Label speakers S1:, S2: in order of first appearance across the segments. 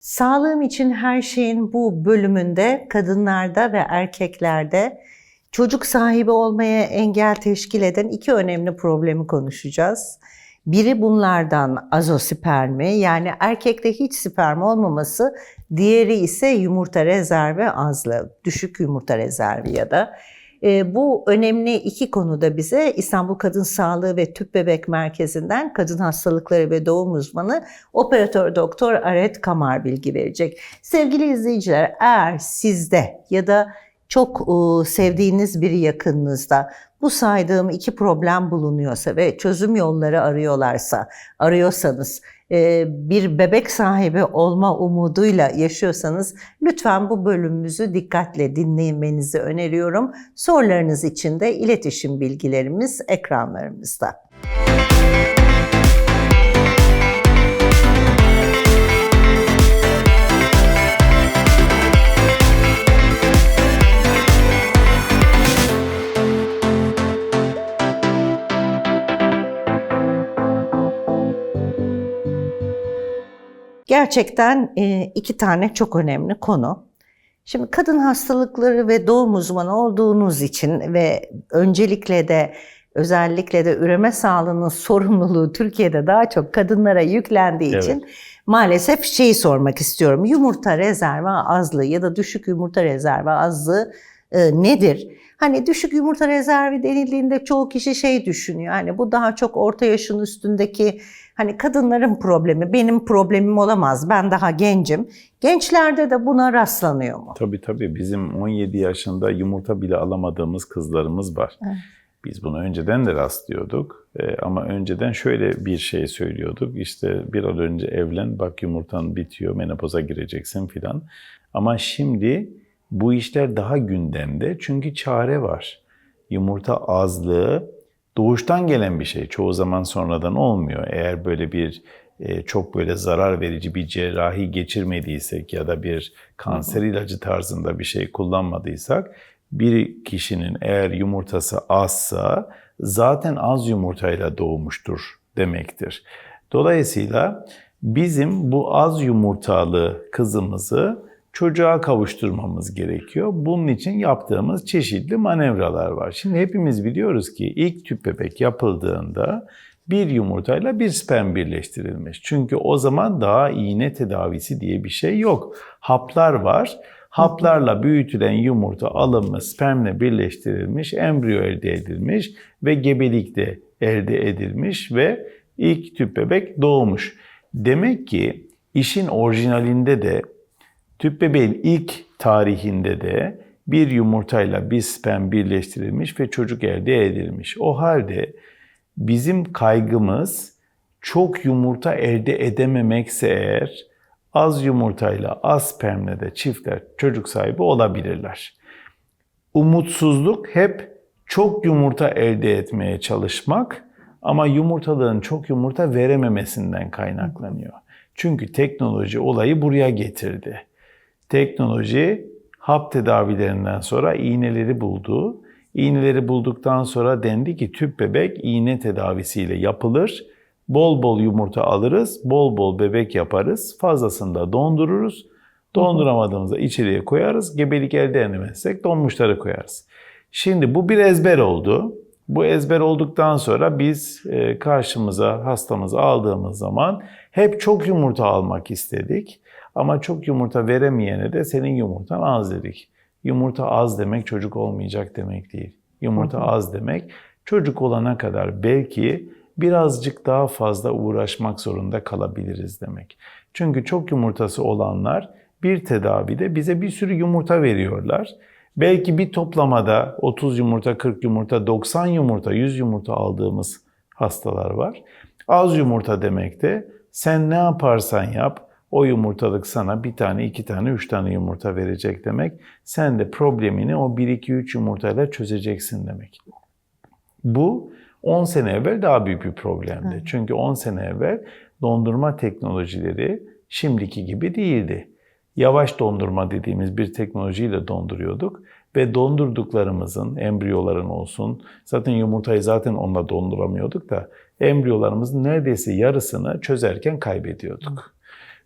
S1: Sağlığım için her şeyin bu bölümünde kadınlarda ve erkeklerde çocuk sahibi olmaya engel teşkil eden iki önemli problemi konuşacağız. Biri bunlardan azospermi yani erkekte hiç sperm olmaması, diğeri ise yumurta rezervi azlığı, düşük yumurta rezervi ya da. E, bu önemli iki konuda bize İstanbul Kadın Sağlığı ve Tüp Bebek Merkezi'nden kadın hastalıkları ve doğum uzmanı operatör doktor Aret Kamar bilgi verecek. Sevgili izleyiciler eğer sizde ya da çok e, sevdiğiniz biri yakınınızda bu saydığım iki problem bulunuyorsa ve çözüm yolları arıyorlarsa, arıyorsanız e, bir bebek sahibi olma umuduyla yaşıyorsanız lütfen bu bölümümüzü dikkatle dinlemenizi öneriyorum. Sorularınız için de iletişim bilgilerimiz ekranlarımızda. Gerçekten e, iki tane çok önemli konu. Şimdi kadın hastalıkları ve doğum uzmanı olduğunuz için ve öncelikle de özellikle de üreme sağlığının sorumluluğu Türkiye'de daha çok kadınlara yüklendiği
S2: Evet.
S1: için maalesef şeyi sormak istiyorum. Yumurta rezervi azlığı ya da düşük yumurta rezervi azlığı e, nedir? Hani düşük yumurta rezervi denildiğinde çoğu kişi şey düşünüyor. Hani bu daha çok orta yaşın üstündeki hani kadınların problemi, benim problemim olamaz. Ben daha gencim. Gençlerde de buna rastlanıyor mu?
S2: Tabii tabii bizim 17 yaşında yumurta bile alamadığımız kızlarımız var.
S1: Evet.
S2: Biz bunu önceden de rastlıyorduk Ee, ama önceden şöyle bir şey söylüyorduk. İşte bir an önce evlen bak yumurtan bitiyor menopoza gireceksin filan. Ama şimdi bu işler daha gündemde çünkü çare var. Yumurta azlığı doğuştan gelen bir şey. Çoğu zaman sonradan olmuyor. Eğer böyle bir e, çok böyle zarar verici bir cerrahi geçirmediysek ya da bir kanser ilacı tarzında bir şey kullanmadıysak bir kişinin eğer yumurtası azsa zaten az yumurtayla doğmuştur demektir. Dolayısıyla bizim bu az yumurtalı kızımızı çocuğa kavuşturmamız gerekiyor. Bunun için yaptığımız çeşitli manevralar var. Şimdi hepimiz biliyoruz ki ilk tüp bebek yapıldığında bir yumurtayla bir sperm birleştirilmiş. Çünkü o zaman daha iğne tedavisi diye bir şey yok. Haplar var. Haplarla büyütülen yumurta alınmış, spermle birleştirilmiş, embriyo elde edilmiş ve gebelik de elde edilmiş ve ilk tüp bebek doğmuş. Demek ki işin orijinalinde de Tüp bebeğin ilk tarihinde de bir yumurtayla bir sperm birleştirilmiş ve çocuk elde edilmiş. O halde bizim kaygımız çok yumurta elde edememekse eğer az yumurtayla az spermle de çiftler çocuk sahibi olabilirler. Umutsuzluk hep çok yumurta elde etmeye çalışmak ama yumurtalığın çok yumurta verememesinden kaynaklanıyor. Çünkü teknoloji olayı buraya getirdi. Teknoloji hap tedavilerinden sonra iğneleri buldu. İğneleri bulduktan sonra dendi ki tüp bebek iğne tedavisiyle yapılır. Bol bol yumurta alırız, bol bol bebek yaparız. Fazlasını da dondururuz. Donduramadığımızda içeriye koyarız. Gebelik elde edemezsek donmuşları koyarız. Şimdi bu bir ezber oldu. Bu ezber olduktan sonra biz e, karşımıza hastamızı aldığımız zaman hep çok yumurta almak istedik. Ama çok yumurta veremeyene de senin yumurtan az dedik. Yumurta az demek çocuk olmayacak demek değil. Yumurta az demek çocuk olana kadar belki birazcık daha fazla uğraşmak zorunda kalabiliriz demek. Çünkü çok yumurtası olanlar bir tedavide bize bir sürü yumurta veriyorlar. Belki bir toplamada 30 yumurta, 40 yumurta, 90 yumurta, 100 yumurta aldığımız hastalar var. Az yumurta demek de sen ne yaparsan yap o yumurtalık sana bir tane, iki tane, üç tane yumurta verecek demek. Sen de problemini o 1, 2, 3 yumurtayla çözeceksin demek. Bu 10 sene evvel daha büyük bir problemdi.
S1: Evet.
S2: Çünkü 10 sene evvel dondurma teknolojileri şimdiki gibi değildi. Yavaş dondurma dediğimiz bir teknolojiyle donduruyorduk ve dondurduklarımızın, embriyoların olsun, zaten yumurtayı zaten onunla donduramıyorduk da embriyolarımızın neredeyse yarısını çözerken kaybediyorduk.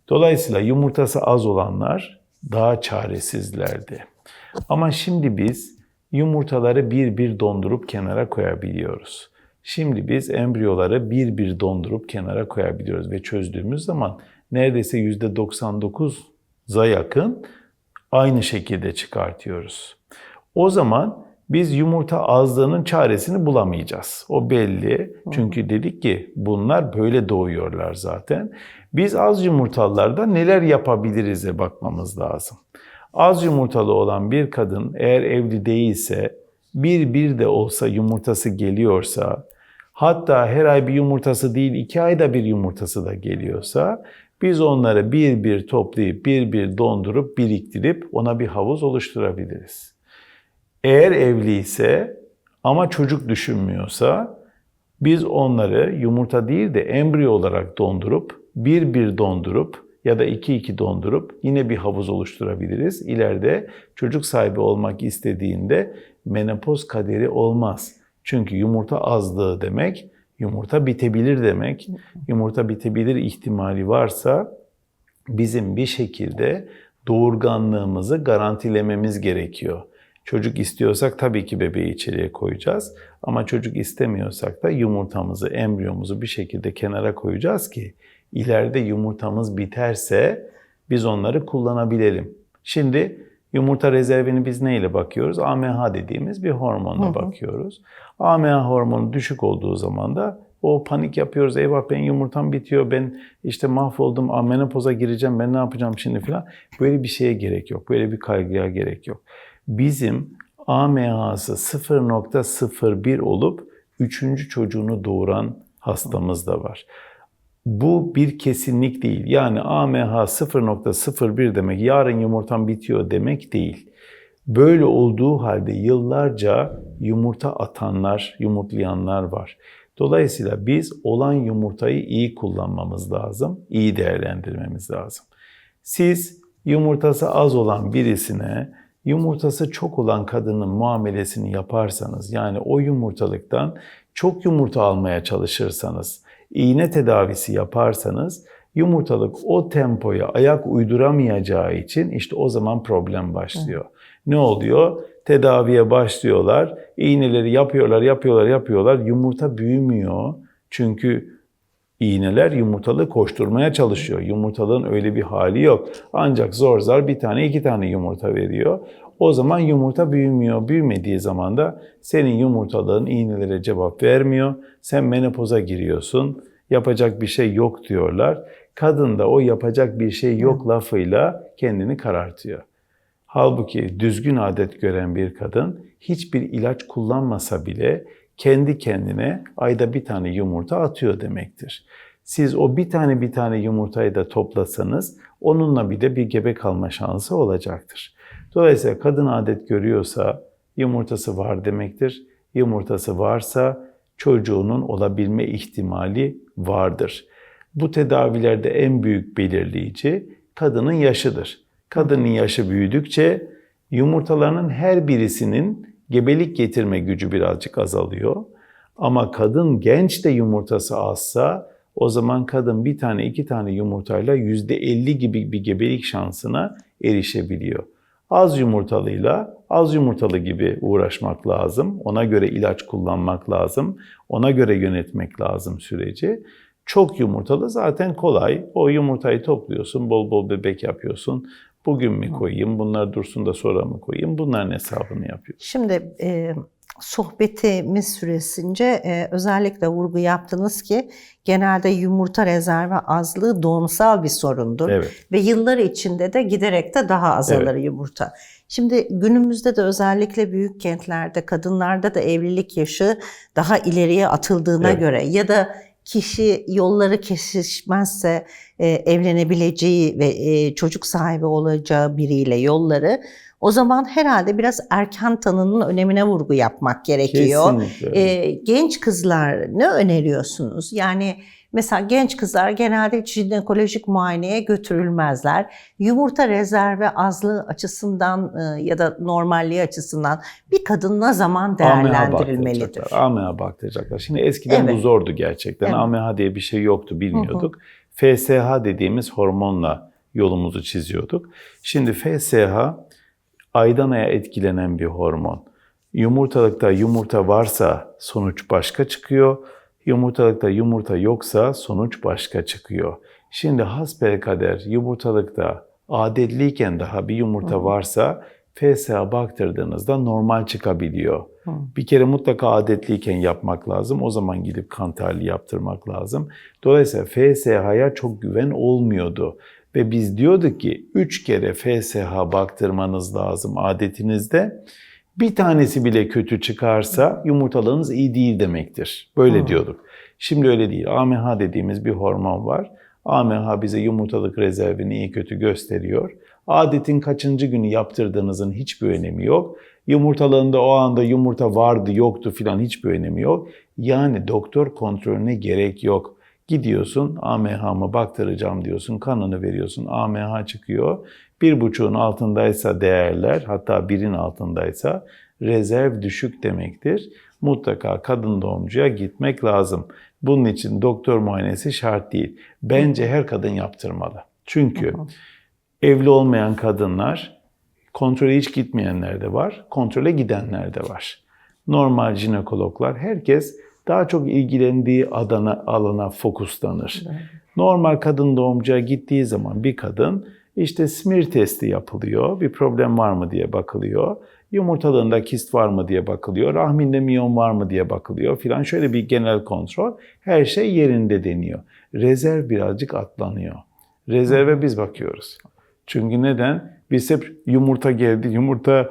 S2: Dolayısıyla yumurtası az olanlar daha çaresizlerdi. Ama şimdi biz yumurtaları bir bir dondurup kenara koyabiliyoruz. Şimdi biz embriyoları bir bir dondurup kenara koyabiliyoruz ve çözdüğümüz zaman neredeyse %99'a yakın aynı şekilde çıkartıyoruz. O zaman biz yumurta azlığının çaresini bulamayacağız. O belli. Çünkü dedik ki bunlar böyle doğuyorlar zaten. Biz az yumurtalılarda neler yapabiliriz'e bakmamız lazım. Az yumurtalı olan bir kadın eğer evli değilse bir bir de olsa yumurtası geliyorsa hatta her ay bir yumurtası değil iki ayda bir yumurtası da geliyorsa biz onları bir bir toplayıp bir bir dondurup biriktirip ona bir havuz oluşturabiliriz. Eğer evliyse ama çocuk düşünmüyorsa biz onları yumurta değil de embriyo olarak dondurup bir bir dondurup ya da iki iki dondurup yine bir havuz oluşturabiliriz. İleride çocuk sahibi olmak istediğinde menopoz kaderi olmaz. Çünkü yumurta azlığı demek, yumurta bitebilir demek. Yumurta bitebilir ihtimali varsa bizim bir şekilde doğurganlığımızı garantilememiz gerekiyor. Çocuk istiyorsak tabii ki bebeği içeriye koyacağız. Ama çocuk istemiyorsak da yumurtamızı, embriyomuzu bir şekilde kenara koyacağız ki ileride yumurtamız biterse biz onları kullanabilelim. Şimdi yumurta rezervini biz neyle bakıyoruz? AMH dediğimiz bir hormonla
S1: Hı hı.
S2: bakıyoruz. AMH hormonu düşük olduğu zaman da o panik yapıyoruz. Eyvah ben yumurtam bitiyor. Ben işte mahvoldum. Aa, Menopoza gireceğim. Ben ne yapacağım şimdi falan. Böyle bir şeye gerek yok. Böyle bir kaygıya gerek yok. Bizim AMH'sı 0.01 olup üçüncü çocuğunu doğuran hastamız da var. Bu bir kesinlik değil. Yani AMH 0.01 demek yarın yumurtam bitiyor demek değil. Böyle olduğu halde yıllarca yumurta atanlar, yumurtlayanlar var. Dolayısıyla biz olan yumurtayı iyi kullanmamız lazım, iyi değerlendirmemiz lazım. Siz yumurtası az olan birisine yumurtası çok olan kadının muamelesini yaparsanız, yani o yumurtalıktan çok yumurta almaya çalışırsanız, iğne tedavisi yaparsanız yumurtalık o tempoya ayak uyduramayacağı için işte o zaman problem başlıyor. Ne oluyor? Tedaviye başlıyorlar, iğneleri yapıyorlar, yapıyorlar, yapıyorlar. Yumurta büyümüyor. Çünkü iğneler yumurtalığı koşturmaya çalışıyor. Yumurtalığın öyle bir hali yok. Ancak zor zar bir tane iki tane yumurta veriyor. O zaman yumurta büyümüyor. Büyümediği zaman da senin yumurtalığın iğnelere cevap vermiyor. Sen menopoza giriyorsun. Yapacak bir şey yok diyorlar. Kadın da o yapacak bir şey yok lafıyla kendini karartıyor. Halbuki düzgün adet gören bir kadın hiçbir ilaç kullanmasa bile kendi kendine ayda bir tane yumurta atıyor demektir. Siz o bir tane bir tane yumurtayı da toplasanız onunla bir de bir gebe kalma şansı olacaktır. Dolayısıyla kadın adet görüyorsa yumurtası var demektir. Yumurtası varsa çocuğunun olabilme ihtimali vardır. Bu tedavilerde en büyük belirleyici kadının yaşıdır. Kadının yaşı büyüdükçe yumurtalarının her birisinin gebelik getirme gücü birazcık azalıyor. Ama kadın genç de yumurtası azsa o zaman kadın bir tane iki tane yumurtayla %50 gibi bir gebelik şansına erişebiliyor. Az yumurtalıyla az yumurtalı gibi uğraşmak lazım. Ona göre ilaç kullanmak lazım. Ona göre yönetmek lazım süreci. Çok yumurtalı zaten kolay. O yumurtayı topluyorsun, bol bol bebek yapıyorsun. Bugün mü koyayım, bunlar dursun da sonra mı koyayım? Bunların hesabını yapıyorsun.
S1: Şimdi e, sohbetimiz süresince e, özellikle vurgu yaptınız ki genelde yumurta rezervi azlığı doğumsal bir sorundur.
S2: Evet.
S1: Ve yıllar içinde de giderek de daha azalır yumurta. Şimdi günümüzde de özellikle büyük kentlerde kadınlarda da evlilik yaşı daha ileriye atıldığına
S2: Evet.
S1: göre ya da kişi yolları kesişmezse e, evlenebileceği ve e, çocuk sahibi olacağı biriyle yolları o zaman herhalde biraz erken tanının önemine vurgu yapmak gerekiyor.
S2: Kesinlikle.
S1: Ee, genç kızlar ne öneriyorsunuz? Yani mesela genç kızlar genelde jinekolojik muayeneye götürülmezler. Yumurta rezervi azlığı açısından e, ya da normalliği açısından bir kadın ne zaman değerlendirilmelidir?
S2: baktıracaklar. AMH baktıracaklar. Şimdi eskiden bu
S1: Evet.
S2: zordu gerçekten.
S1: Evet.
S2: AMH diye bir şey yoktu, bilmiyorduk. FSH dediğimiz hormonla yolumuzu çiziyorduk. Şimdi FSH aydan aya etkilenen bir hormon. Yumurtalıkta yumurta varsa sonuç başka çıkıyor. Yumurtalıkta yumurta yoksa sonuç başka çıkıyor. Şimdi hasbelkader yumurtalıkta adetliyken daha bir yumurta varsa FSH baktırdığınızda normal çıkabiliyor. Bir kere mutlaka adetliyken yapmak lazım. O zaman gidip kan tahlili yaptırmak lazım. Dolayısıyla FSH'ya çok güven olmuyordu. Ve biz diyorduk ki 3 kere FSH baktırmanız lazım adetinizde. Bir tanesi bile kötü çıkarsa yumurtalığınız iyi değil demektir. Böyle diyorduk. Şimdi öyle değil. AMH dediğimiz bir hormon var. AMH bize yumurtalık rezervini iyi kötü gösteriyor. Adetin kaçıncı günü yaptırdığınızın hiçbir önemi yok. Yumurtalığında o anda yumurta vardı yoktu filan hiçbir önemi yok. Yani doktor kontrolüne gerek yok. Gidiyorsun AMH'mı baktıracağım diyorsun, kanını veriyorsun, AMH çıkıyor. Bir buçuğun altındaysa değerler, hatta birin altındaysa rezerv düşük demektir. Mutlaka kadın doğumcuya gitmek lazım. Bunun için doktor muayenesi şart değil. Bence her kadın yaptırmalı. Çünkü evli olmayan kadınlar kontrole hiç gitmeyenler de var, kontrole gidenler de var. Normal jinekologlar, herkes daha çok ilgilendiği adana, alana fokuslanır. Normal kadın doğumcuya gittiği zaman bir kadın işte smear testi yapılıyor, bir problem var mı diye bakılıyor. Yumurtalığında kist var mı diye bakılıyor, rahminde miyon var mı diye bakılıyor filan. Şöyle bir genel kontrol. Her şey yerinde deniyor. Rezerv birazcık atlanıyor. Rezerve biz bakıyoruz. Çünkü neden? Biz hep yumurta geldi, yumurta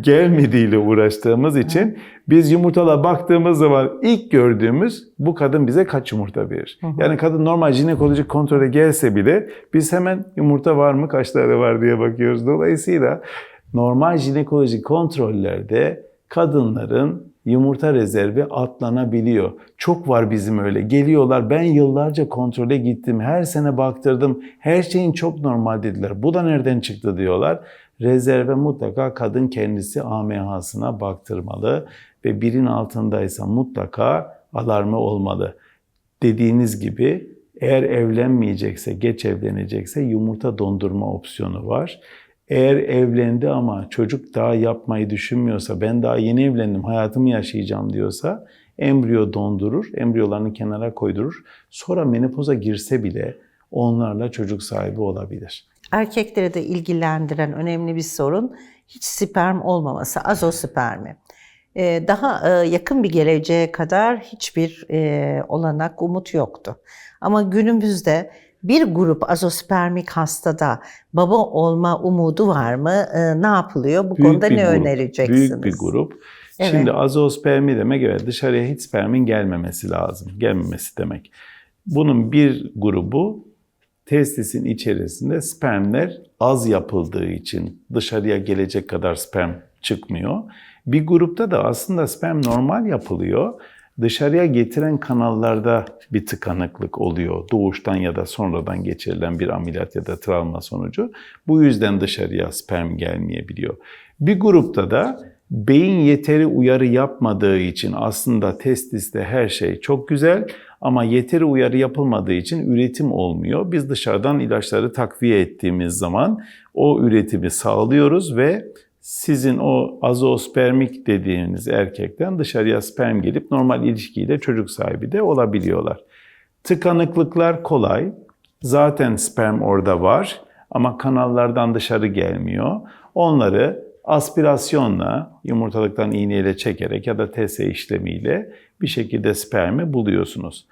S2: gelmediğiyle uğraştığımız için biz yumurtala baktığımız zaman ilk gördüğümüz bu kadın bize kaç yumurta verir. Yani kadın normal jinekolojik kontrole gelse bile biz hemen yumurta var mı, kaç tane var diye bakıyoruz. Dolayısıyla normal jinekolojik kontrollerde kadınların yumurta rezervi atlanabiliyor. Çok var bizim öyle. Geliyorlar ben yıllarca kontrole gittim. Her sene baktırdım. Her şeyin çok normal dediler. Bu da nereden çıktı diyorlar. Rezerve mutlaka kadın kendisi AMH'sına baktırmalı ve birin altındaysa mutlaka alarmı olmalı. Dediğiniz gibi eğer evlenmeyecekse, geç evlenecekse yumurta dondurma opsiyonu var. Eğer evlendi ama çocuk daha yapmayı düşünmüyorsa, ben daha yeni evlendim, hayatımı yaşayacağım diyorsa embriyo dondurur, embriyolarını kenara koydurur. Sonra menopoza girse bile onlarla çocuk sahibi olabilir.
S1: Erkekleri de ilgilendiren önemli bir sorun hiç sperm olmaması, azospermi. Ee, Daha e, yakın bir geleceğe kadar hiçbir e, olanak, umut yoktu. Ama günümüzde bir grup azospermik hastada baba olma umudu var mı? Ee, Ne yapılıyor? Bu konuda ne
S2: grup,
S1: önereceksiniz?
S2: Büyük bir grup.
S1: Evet.
S2: Şimdi azospermi demek evet dışarıya hiç spermin gelmemesi lazım. Gelmemesi demek. Bunun bir grubu testisin içerisinde spermler az yapıldığı için dışarıya gelecek kadar sperm çıkmıyor. Bir grupta da aslında sperm normal yapılıyor. Dışarıya getiren kanallarda bir tıkanıklık oluyor. Doğuştan ya da sonradan geçirilen bir ameliyat ya da travma sonucu. Bu yüzden dışarıya sperm gelmeyebiliyor. Bir grupta da beyin yeteri uyarı yapmadığı için aslında testiste her şey çok güzel ama yeteri uyarı yapılmadığı için üretim olmuyor. Biz dışarıdan ilaçları takviye ettiğimiz zaman o üretimi sağlıyoruz ve sizin o azospermik dediğiniz erkekten dışarıya sperm gelip normal ilişkiyle çocuk sahibi de olabiliyorlar. Tıkanıklıklar kolay. Zaten sperm orada var ama kanallardan dışarı gelmiyor. Onları aspirasyonla, yumurtalıktan iğneyle çekerek ya da TS işlemiyle bir şekilde spermi buluyorsunuz.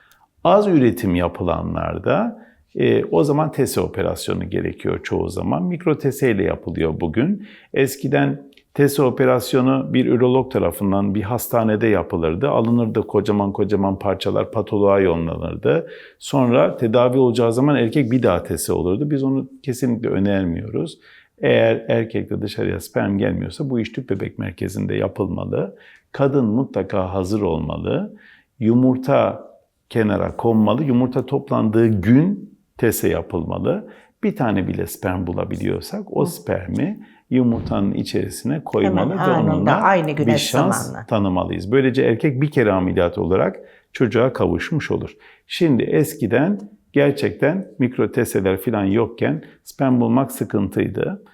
S2: Az üretim yapılanlarda e, o zaman TS operasyonu gerekiyor çoğu zaman. Mikro TS ile yapılıyor bugün. Eskiden TS operasyonu bir ürolog tarafından bir hastanede yapılırdı. Alınırdı kocaman kocaman parçalar patoloğa yollanırdı. Sonra tedavi olacağı zaman erkek bir daha TS olurdu. Biz onu kesinlikle önermiyoruz. Eğer erkekte dışarıya sperm gelmiyorsa bu iş tüp bebek merkezinde yapılmalı. Kadın mutlaka hazır olmalı. Yumurta kenara konmalı. Yumurta toplandığı gün tese yapılmalı. Bir tane bile sperm bulabiliyorsak o spermi yumurtanın içerisine koymalı
S1: Hemen
S2: ve
S1: anında,
S2: onunla
S1: aynı
S2: bir şans
S1: zamanla.
S2: tanımalıyız. Böylece erkek bir kere ameliyat olarak çocuğa kavuşmuş olur. Şimdi eskiden gerçekten mikrotesteler falan yokken sperm bulmak sıkıntıydı.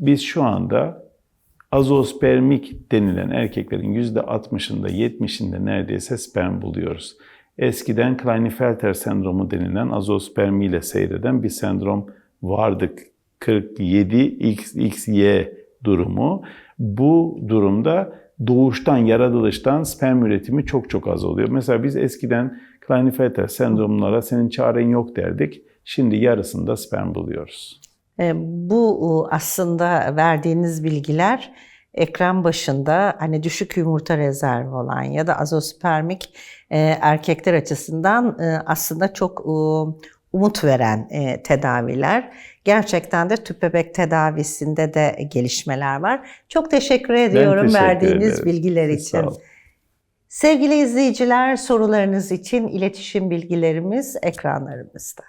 S2: Biz şu anda azospermik denilen erkeklerin %60'ında 70'inde neredeyse sperm buluyoruz. Eskiden Klinefelter sendromu denilen azospermi ile seyreden bir sendrom vardı. 47XXY durumu. Bu durumda doğuştan, yaratılıştan sperm üretimi çok çok az oluyor. Mesela biz eskiden Klinefelter sendromlara senin çaren yok derdik. Şimdi yarısında sperm buluyoruz.
S1: E, Bu e, aslında verdiğiniz bilgiler ekran başında hani düşük yumurta rezervi olan ya da azospermik e, erkekler açısından e, aslında çok e, umut veren e, tedaviler. Gerçekten de tüp bebek tedavisinde de gelişmeler var. Çok teşekkür ediyorum
S2: teşekkür
S1: verdiğiniz
S2: ederim.
S1: bilgiler için. Sevgili izleyiciler sorularınız için iletişim bilgilerimiz ekranlarımızda.